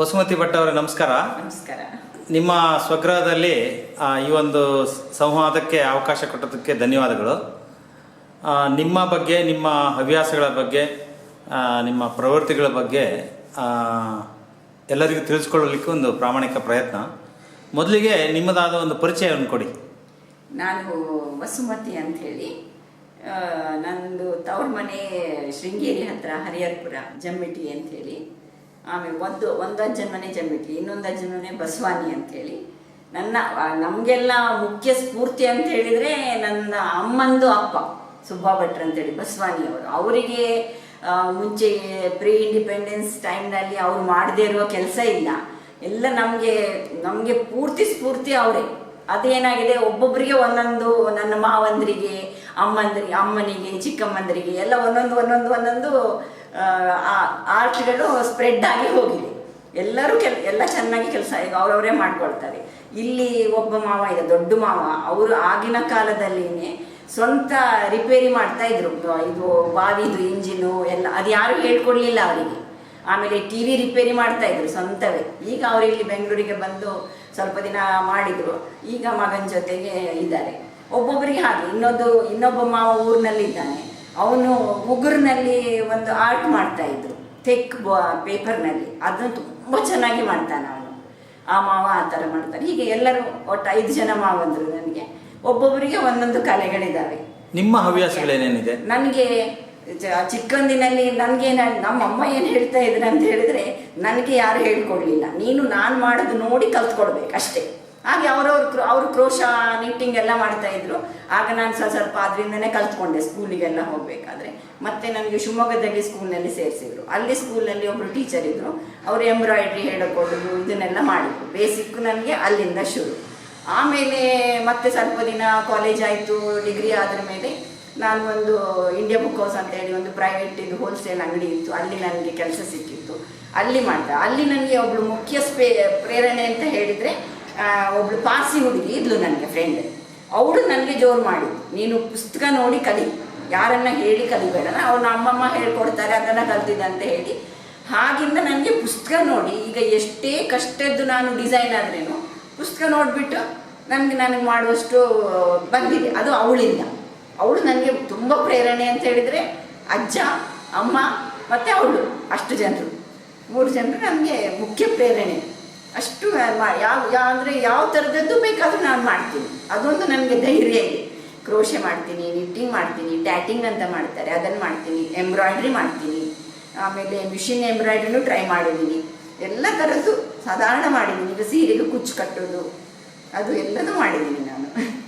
ವಸುಮತಿ ಭಟ್ ಅವರೇ ನಮಸ್ಕಾರ. ನಮಸ್ಕಾರ. ನಿಮ್ಮ ಸ್ವಗ್ರಹದಲ್ಲಿ ಈ ಒಂದು ಸಂವಾದಕ್ಕೆ ಅವಕಾಶ ಕೊಟ್ಟದಕ್ಕೆ ಧನ್ಯವಾದಗಳು. ನಿಮ್ಮ ಬಗ್ಗೆ ನಿಮ್ಮ ಹವ್ಯಾಸಗಳ ಬಗ್ಗೆ ನಿಮ್ಮ ಪ್ರವೃತ್ತಿಗಳ ಬಗ್ಗೆ ಎಲ್ಲರಿಗೂ ತಿಳಿಸ್ಕೊಳ್ಳಲಿಕ್ಕೆ ಒಂದು ಪ್ರಾಮಾಣಿಕ ಪ್ರಯತ್ನ. ಮೊದಲಿಗೆ ನಿಮ್ಮದಾದ ಒಂದು ಪರಿಚಯವನ್ನು ಕೊಡಿ. ನಾನು ವಸುಮತಿ ಅಂತ ಹೇಳಿ ನಂದು ತವ್ರ ಮನೆ ಶೃಂಗೇರಿ ಹತ್ರ ಹರಿಹರ್ಪುರ ಜಮ್ಮಿಟಿ ಅಂತ ಹೇಳಿ ಆಮೇಲೆ ಒಂದು ಒಂದು ಅಜ್ಜನ ಮನೆ ಜಮ್ಮಿಟಿ ಇನ್ನೊಂದು ಅಜ್ಜನ ಮನೆ ಬಸವಾನಿ ಅಂತ ಹೇಳಿ ನನ್ನ ನಮಗೆಲ್ಲ ಮುಖ್ಯ ಸ್ಫೂರ್ತಿ ಅಂತ ಹೇಳಿದ್ರೆ ನನ್ನ ಅಮ್ಮಂದು ಅಪ್ಪ, ಸುಬ್ಬಾ ಭಟ್ರು ಅಂತೇಳಿ, ಬಸವಾನಿ ಅವರು. ಅವರಿಗೆ ಮುಂಚೆ ಪ್ರೀ ಇಂಡಿಪೆಂಡೆನ್ಸ್ ಟೈಮ್ನಲ್ಲಿ ಅವ್ರು ಮಾಡದೇ ಇರುವ ಕೆಲಸ ಇಲ್ಲ. ಎಲ್ಲ ನಮಗೆ ನಮಗೆ ಪೂರ್ತಿ ಸ್ಫೂರ್ತಿ ಅವರೇ. ಅದೇನಾಗಿದೆ ಒಬ್ಬೊಬ್ಬರಿಗೆ ಒಂದೊಂದು, ನನ್ನ ಮಾವಂದ್ರಿಗೆ ಅಮ್ಮಂದ್ರಿಗೆ ಅಮ್ಮನಿಗೆ, ಚಿಕ್ಕಮ್ಮಂದರಿಗೆ, ಎಲ್ಲ ಒಂದೊಂದು ಒಂದೊಂದು ಒಂದೊಂದು ಆರ್ಟ್ಗಳು ಸ್ಪ್ರೆಡ್ ಆಗಿ ಹೋಗಿದೆ. ಎಲ್ಲರೂ ಕೆಲ, ಎಲ್ಲ ಚೆನ್ನಾಗಿ ಕೆಲಸ ಈಗ ಅವರವರೇ ಮಾಡ್ಕೊಳ್ತಾರೆ. ಇಲ್ಲಿ ಒಬ್ಬ ಮಾವ ಈಗ ದೊಡ್ಡ ಮಾವ. ಅವರು ಆಗಿನ ಕಾಲದಲ್ಲಿನೇ ಸ್ವಂತ ರಿಪೇರಿ ಮಾಡ್ತಾ ಇದ್ರು. ಇದು ಬಾವಿದು ಇಂಜಿನು ಎಲ್ಲ, ಅದು ಯಾರು ಹೇಳ್ಕೊಡ್ಲಿಲ್ಲ ಅವರಿಗೆ. ಆಮೇಲೆ ಟಿ ವಿ ರಿಪೇರಿ ಮಾಡ್ತಾ ಇದ್ರು ಸ್ವಂತವೇ. ಈಗ ಅವರು ಇಲ್ಲಿ ಬೆಂಗಳೂರಿಗೆ ಬಂದು ಸ್ವಲ್ಪ ದಿನ ಮಾಡಿದ್ರು. ಈಗ ಮಗನ ಜೊತೆಗೆ ಇದ್ದಾರೆ. ಒಬ್ಬೊಬ್ಬರಿಗೆ ಹಾಗೆ, ಇನ್ನೊಂದು, ಇನ್ನೊಬ್ಬ ಮಾವ ಊರಿನಲ್ಲಿದ್ದಾನೆ. ಅವನು ಉಗುರಿನಲ್ಲಿ ಒಂದು ಆರ್ಟ್ ಮಾಡ್ತಾ ಇದ್ರು ತೆಕ್ ಪೇಪರ್ನಲ್ಲಿ ಅದನ್ನು ತುಂಬ ಚೆನ್ನಾಗಿ ಮಾಡ್ತಾನೆ ಅವನು. ಆ ಮಾವ ಆ ಥರ ಮಾಡ್ತಾರೆ ಹೀಗೆ ಎಲ್ಲರೂ ಒಟ್ಟು ಐದು ಜನ ಮಾವಂದರು ನನಗೆ. ಒಬ್ಬೊಬ್ಬರಿಗೆ ಒಂದೊಂದು ಕಲೆಗಳಿದ್ದಾವೆ ನಿಮ್ಮ ಹವ್ಯಾಸಗಳೇನೇನಿದೆ? ನನಗೆ ಚಿಕ್ಕಂದಿನಲ್ಲಿ ನನಗೆ ನಮ್ಮ ಅಮ್ಮ ಏನು ಹೇಳ್ತಾ ಇದ್ರು ಅಂತ ಹೇಳಿದ್ರೆ ನನಗೆ ಯಾರು ಹೇಳ್ಕೊಡ್ಲಿಲ್ಲ. ನೀನು ನಾನು ಮಾಡೋದು ನೋಡಿ ಕಲ್ತ್ಕೊಡ್ಬೇಕು ಅಷ್ಟೇ. ಹಾಗೆ ಅವರವ್ರು ಅವರು ಕ್ರೋಶ ನಿಟ್ಟಿಂಗ್ ಎಲ್ಲ ಮಾಡ್ತಾ ಇದ್ರು. ಆಗ ನಾನು ಸ್ವಲ್ಪ ಸ್ವಲ್ಪ ಅದರಿಂದನೇ ಕಲ್ತ್ಕೊಂಡೆ ಸ್ಕೂಲಿಗೆಲ್ಲ ಹೋಗಬೇಕಾದ್ರೆ. ಮತ್ತೆ ನನಗೆ ಶಿವಮೊಗ್ಗದಲ್ಲಿ ಸ್ಕೂಲ್ನಲ್ಲಿ ಸೇರಿಸಿದ್ರು. ಅಲ್ಲಿ ಸ್ಕೂಲಲ್ಲಿ ಒಬ್ರು ಟೀಚರ್ ಇದ್ರು. ಅವರು ಎಂಬ್ರಾಯ್ಡ್ರಿ ಹೇಳಿಕೊಡೋದು ಇದನ್ನೆಲ್ಲ ಮಾಡಿದ್ರು. ಬೇಸಿಕ್ ನನಗೆ ಅಲ್ಲಿಂದ ಶುರು. ಆಮೇಲೆ ಮತ್ತೆ ಸ್ವಲ್ಪ ದಿನ ಕಾಲೇಜ್ ಆಯಿತು ಡಿಗ್ರಿ ಆದ ಮೇಲೆ ನಾನು ಒಂದು ಇಂಡಿಯಾ ಬುಕ್ ಹೌಸ್ ಅಂತ ಹೇಳಿ ಒಂದು ಪ್ರೈವೇಟ್ ಇದು ಹೋಲ್ಸೇಲ್ ಅಂಗಡಿ ಇತ್ತು. ಅಲ್ಲಿ ನನಗೆ ಕೆಲಸ ಸಿಕ್ಕಿತ್ತು. ಅಲ್ಲಿ ಮಾಡ್ತಾ ಅಲ್ಲಿ ನನಗೆ ಒಬ್ಳು ಮುಖ್ಯ ಸ್ಪೇ ಪ್ರೇರಣೆ ಅಂತ ಹೇಳಿದರೆ ಒಬ್ಳು ಪಾರ್ಸಿ ಹುಡುಗಿ ಇದ್ಲು ನನಗೆ ಫ್ರೆಂಡ್ ಅವಳು ನನಗೆ ಜೋರು ಮಾಡಿದ್ದು ನೀನು ಪುಸ್ತಕ ನೋಡಿ ಕಲಿ. ಯಾರನ್ನ ಹೇಳಿ ಕಲಿಬೇಡ. ಅವ್ನ ಅಮ್ಮಮ್ಮ ಹೇಳ್ಕೊಡ್ತಾರೆ, ಅದನ್ನು ಕಲ್ತಿದ್ದೆ ಅಂತ ಹೇಳಿ. ಹಾಗಿಂದ ನನಗೆ ಪುಸ್ತಕ ನೋಡಿ, ಈಗ ಎಷ್ಟೇ ಕಷ್ಟದ್ದು ನಾನು ಡಿಸೈನ್ ಆದ್ರೇನು, ಪುಸ್ತಕ ನೋಡಿಬಿಟ್ಟು ನನಗೆ ನನಗೆ ಮಾಡುವಷ್ಟು ಬಂದಿದೆ. ಅದು ಅವಳಿಂದ. ಅವಳು ನನಗೆ ತುಂಬ ಪ್ರೇರಣೆ ಅಂತ ಹೇಳಿದರೆ, ಅಜ್ಜ, ಅಮ್ಮ ಮತ್ತು ಅವಳು, ಅಷ್ಟು ಜನರು. ಮೂರು ಜನರು ನನಗೆ ಮುಖ್ಯ ಪ್ರೇರಣೆ. ಅಷ್ಟು ಯಾವ ಯಾವ ಅಂದರೆ ಯಾವ ಥರದದ್ದು ಬೇಕಾದರೂ ನಾನು ಮಾಡ್ತೀನಿ. ಅದೊಂದು ನನಗೆ ಧೈರ್ಯ ಇದೆ. ಕ್ರೋಶೆ ಮಾಡ್ತೀನಿ ನಿಟ್ಟಿಂಗ್ ಮಾಡ್ತೀನಿ ಟ್ಯಾಟಿಂಗ್ ಅಂತ ಮಾಡ್ತಾರೆ. ಅದನ್ನು ಮಾಡ್ತೀನಿ ಎಂಬ್ರಾಯ್ಡ್ರಿ ಮಾಡ್ತೀನಿ. ಆಮೇಲೆ ಮಿಷಿನ್ ಎಂಬ್ರಾಯ್ಡ್ರಿನೂ ಟ್ರೈ ಮಾಡಿದ್ದೀನಿ. ಎಲ್ಲ ಥರದ್ದು ಸಾಧಾರಣ ಮಾಡಿದ್ದೀನಿ. ಈಗ ಸೀರೆಗೆ ಕುಚ್ಚು ಕಟ್ಟೋದು, ಅದು ಎಲ್ಲದೂ ಮಾಡಿದ್ದೀನಿ ನಾನು.